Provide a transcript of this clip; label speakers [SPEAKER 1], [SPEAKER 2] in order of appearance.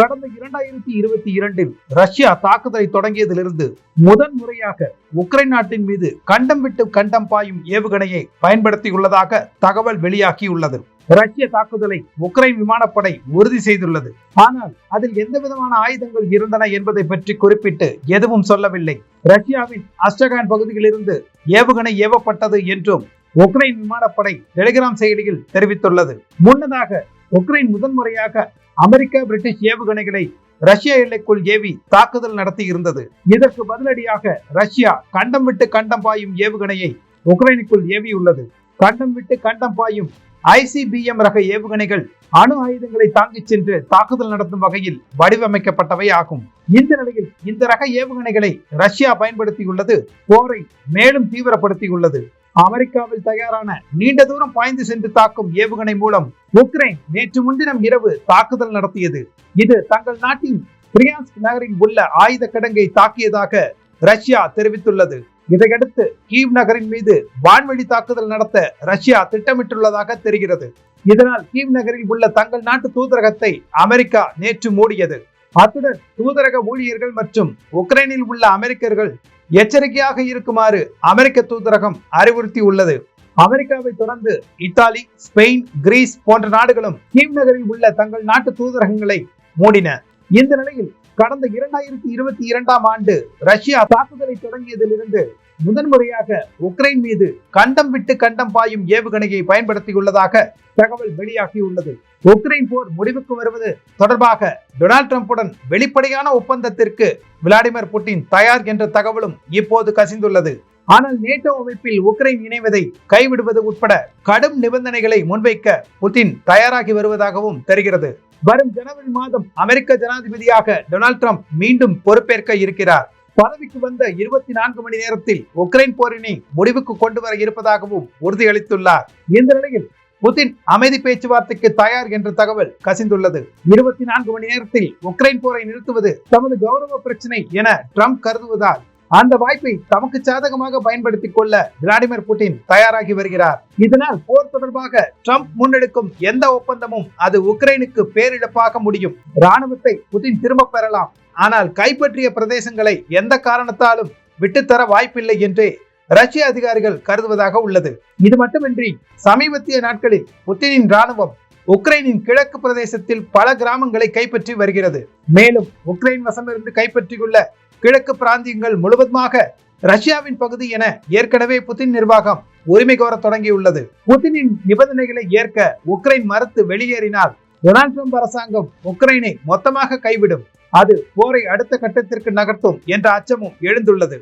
[SPEAKER 1] கடந்த இரண்டாயிரத்தி இருபத்தி இரண்டில் ரஷ்யா தாக்குதலை தொடங்கியதிலிருந்து முதன் முறையாக உக்ரைன் நாட்டின் மீது கண்டம் விட்டு கண்டம் பாயும் ஏவுகணையை பயன்படுத்தியுள்ளதாக தகவல் வெளியாகியுள்ளது. ரஷ்ய தாக்குதலை உக்ரைன் விமானப்படை உறுதி செய்துள்ளது. ஆனால் அதில் எந்த விதமான ஆயுதங்கள் இருந்தன என்பதை பற்றி குறிப்பிட்டு எதுவும் சொல்லவில்லை. ரஷ்யாவின் அஸ்டகான் பகுதியிலிருந்து ஏவுகணை ஏவப்பட்டது என்றும் உக்ரைன் விமானப்படை டெலிகிராம் செயலியில் தெரிவித்துள்ளது. முன்னதாக உக்ரைன் முதன்முறையாக அமெரிக்க பிரிட்டிஷ் ஏவுகணைகளை ரஷ்ய எல்லைக்குள் ஏவி தாக்குதல் நடத்தி இருந்தது. இதற்கு பதிலடியாக ரஷ்யா கண்டம் விட்டு கண்டம் பாயும் ஏவுகணையை உக்ரைனுக்குள் ஏவியுள்ளது. கண்டம் விட்டு கண்டம் பாயும் ஐசிபிஎம் ரக ஏவுகணைகள் அணு ஆயுதங்களை தாங்கிச் சென்று தாக்குதல் நடத்தும் வகையில் வடிவமைக்கப்பட்டவை ஆகும். இந்த நிலையில் இந்த ரக ஏவுகணைகளை ரஷ்யா பயன்படுத்தியுள்ளது போரை மேலும் தீவிரப்படுத்தியுள்ளது. அமெரிக்காவில் தயாரான நீண்ட தூரம் பாய்ந்து சென்று தாக்கும் ஏவுகணை மூலம் உக்ரைன் நேற்று முன்தினம் இரவு தாக்குதல் நடத்தியது. இது தங்கள் நாட்டின் பிரியான்ஸ்க் நகரில் உள்ள ஆயுத கிடங்கை தாக்கியதாக ரஷ்யா தெரிவித்துள்ளது. இதையடுத்து கீவ் நகரின் மீது வான்வழி தாக்குதல் நடத்த ரஷ்யா திட்டமிட்டுள்ளதாக தெரிகிறது. இதனால் கீவ் நகரில் உள்ள தங்கள் நாட்டு தூதரகத்தை அமெரிக்கா நேற்று மூடியது. அத்துடன் தூதரக ஊழியர்கள் மற்றும் உக்ரைனில் உள்ள அமெரிக்கர்கள் எச்சரிக்கையாக இருக்குமாறு அமெரிக்க தூதரகம் அறிவுறுத்தி உள்ளது அமெரிக்காவை தொடர்ந்து இத்தாலி ஸ்பெயின் கிரீஸ் போன்ற நாடுகளும் கீவ் நகரில் உள்ள தங்கள் நாட்டு தூதரகங்களை மூடின. இந்த நிலையில் கடந்த இரண்டாயிரத்தி இருபத்தி இரண்டாம் ஆண்டு ரஷ்யா தாக்குதலை தொடங்கியதிலிருந்து முதன்முறையாக உக்ரைன் மீது கண்டம் விட்டு கண்டம் பாயும் ஏவுகணையை பயன்படுத்தியுள்ளதாக தகவல் வெளியாகியுள்ளது. உக்ரைன் போர் முடிவுக்கு வருவது தொடர்பாக டொனால்ட் ட்ரம்புடன் வெளிப்படையான ஒப்பந்தத்திற்கு விளாடிமிர் புட்டின் தயார் என்ற தகவலும் இப்போது கசிந்துள்ளது. ஆனால் நேட்டோ அமைப்பில் உக்ரைன் இணைவதை கைவிடுவது உட்பட கடும் நிபந்தனைகளை முன்வைக்க புட்டின் தயாராகி வருவதாகவும் தெரிகிறது. வரும் ஜனவரி மாதம் அமெரிக்க ஜனாதிபதியாக டொனால்ட் ட்ரம்ப் மீண்டும் பொறுப்பேற்க இருக்கிறார். பதவிக்கு வந்த இருபத்தி நான்கு மணி நேரத்தில் உக்ரைன் போரினை முடிவுக்கு கொண்டு வர இருப்பதாகவும் உறுதியளித்துள்ளார். இந்த நிலையில் புதின் அமைதி பேச்சுவார்த்தைக்கு தயார் என்ற தகவல் கசிந்துள்ளது. இருபத்தி நான்கு மணி நேரத்தில் உக்ரைன் போரை நிறுத்துவது தமது கௌரவ பிரச்சனை என ட்ரம்ப் கருதுவதால் அந்த வாய்ப்பை தமக்கு சாதகமாக பயன்படுத்திக் கொள்ள விளாடிமிர் புட்டின் தயாராகி வருகிறார். இதனால் போர் தொடர்பாக ட்ரம்ப் முன்னெடுக்கும் எந்த ஒப்பந்தமும் அது உக்ரைனுக்கு பேரிழப்பாக முடியும். ராணுவத்தை புதின் திரும்ப பெறலாம். ஆனால் கைப்பற்றிய பிரதேசங்களை எந்த காரணத்தாலும் விட்டுத்தர வாய்ப்பில்லை என்று ரஷ்ய அதிகாரிகள் கருதுவதாக உள்ளது. இது மட்டுமின்றி சமீபத்திய நாட்களில் புத்தினின் ராணுவம் உக்ரைனின் கிழக்கு பிரதேசத்தில் பல கிராமங்களை கைப்பற்றி வருகிறது. மேலும் உக்ரைன் வசமிருந்து கைப்பற்றியுள்ள கிழக்கு பிராந்தியங்கள் முழுவதுமாக ரஷ்யாவின் பகுதி என ஏற்கனவே புதின் நிர்வாகம் உரிமை கோர தொடங்கியுள்ளது. புதினின் நிபந்தனைகளை ஏற்க உக்ரைன் மறுத்து வெளியேறினால் டொனால்ட் ட்ரம்ப் அரசாங்கம் உக்ரைனை மொத்தமாக கைவிடும். அது போரை அடுத்த கட்டத்திற்கு நகர்த்தும் என்ற அச்சமும் எழுந்துள்ளது.